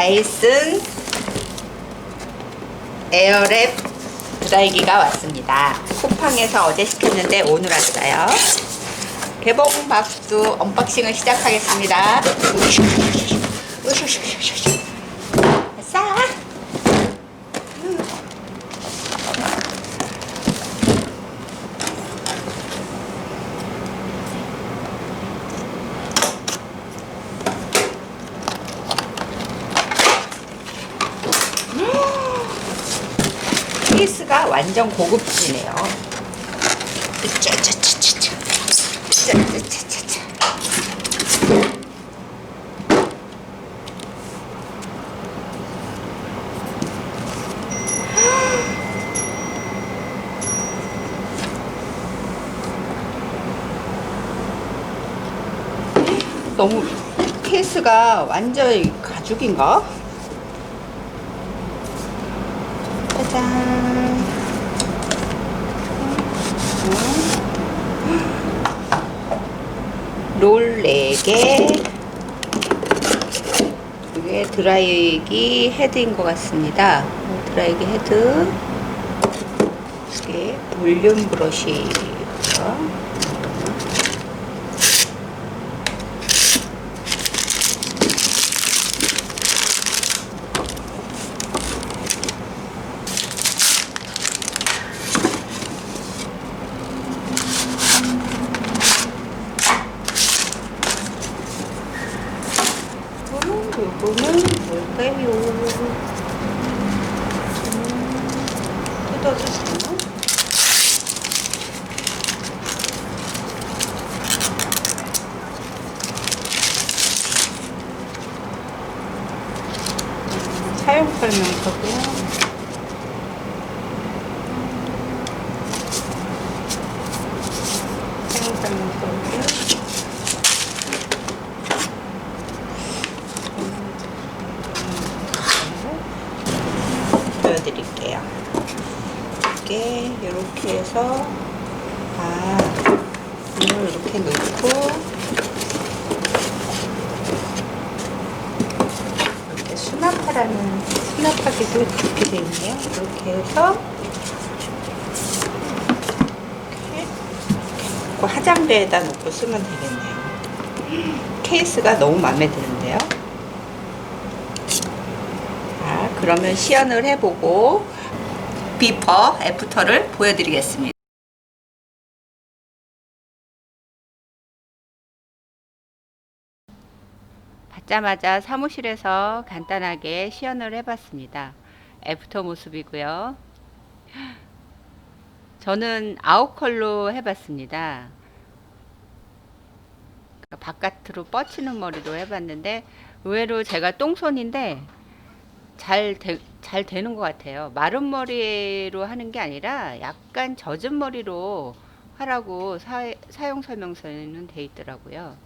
다이슨 에어랩 드라이기가 왔습니다. 쿠팡에서 어제 시켰는데 오늘 왔어요. 개봉 박수 언박싱을 시작하겠습니다. 싸. 케이스가 완전 고급지네요. 너무 케이스가 완전 가죽인가? 짜잔. 롤 4개. 이게 드라이기 헤드인 것 같습니다. 드라이기 헤드. 이게 볼륨 브러쉬 요거는 뭘까요? 음, 뜯어주세요. 사용 설명서고요. 사용 설명서고요. 보여드릴게요. 이게 이렇게 해서 아 이걸 이렇게 놓고 이렇게 수납하라는 수납하기도 이렇게 되어 있네요. 이렇게 해서 이렇게 놓고 화장대에다 놓고 쓰면 되겠네요. 케이스가 너무 마음에 드는데요. 자, 그러면 시연을 해보고 비퍼, 애프터를 보여드리겠습니다. 받자마자 사무실에서 간단하게 시연을 해봤습니다. 애프터 모습이고요. 저는 아웃컬로 해봤습니다. 바깥으로 뻗치는 머리도 해봤는데 의외로 제가 똥손인데 잘, 되, 잘 되는 것 같아요. 마른 머리로 하는 게 아니라 약간 젖은 머리로 하라고 사, 사용 설명서에는 돼 있더라고요.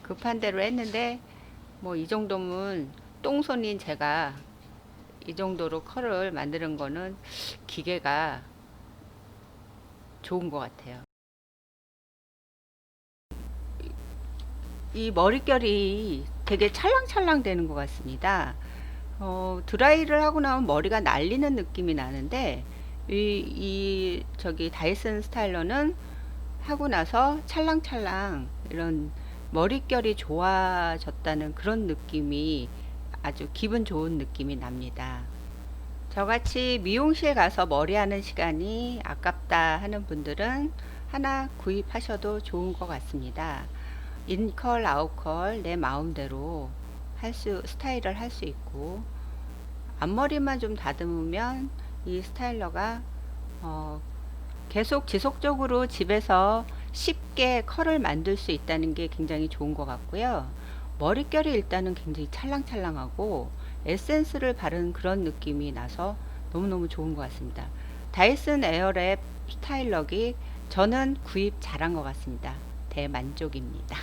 급한 대로 했는데 뭐 이 정도면 똥손인 제가 이 정도로 컬을 만드는 거는 기계가 좋은 것 같아요. 이 머릿결이 되게 찰랑찰랑 되는 것 같습니다. 어, 드라이를 하고 나면 머리가 날리는 느낌이 나는데 이, 이 저기 다이슨 스타일러는 하고 나서 찰랑찰랑 이런 머릿결이 좋아졌다는 그런 느낌이 아주 기분 좋은 느낌이 납니다. 저같이 미용실 가서 머리하는 시간이 아깝다 하는 분들은 하나 구입하셔도 좋은 것 같습니다. 인컬, 아웃컬 내 마음대로 할 수, 스타일을 할 수 있고 앞머리만 좀 다듬으면 이 스타일러가 어, 계속 지속적으로 집에서 쉽게 컬을 만들 수 있다는 게 굉장히 좋은 것 같고요. 머릿결이 일단은 굉장히 찰랑찰랑하고 에센스를 바른 그런 느낌이 나서 너무너무 좋은 것 같습니다. 다이슨 에어랩 스타일러기 저는 구입 잘한 것 같습니다. 대만족입니다.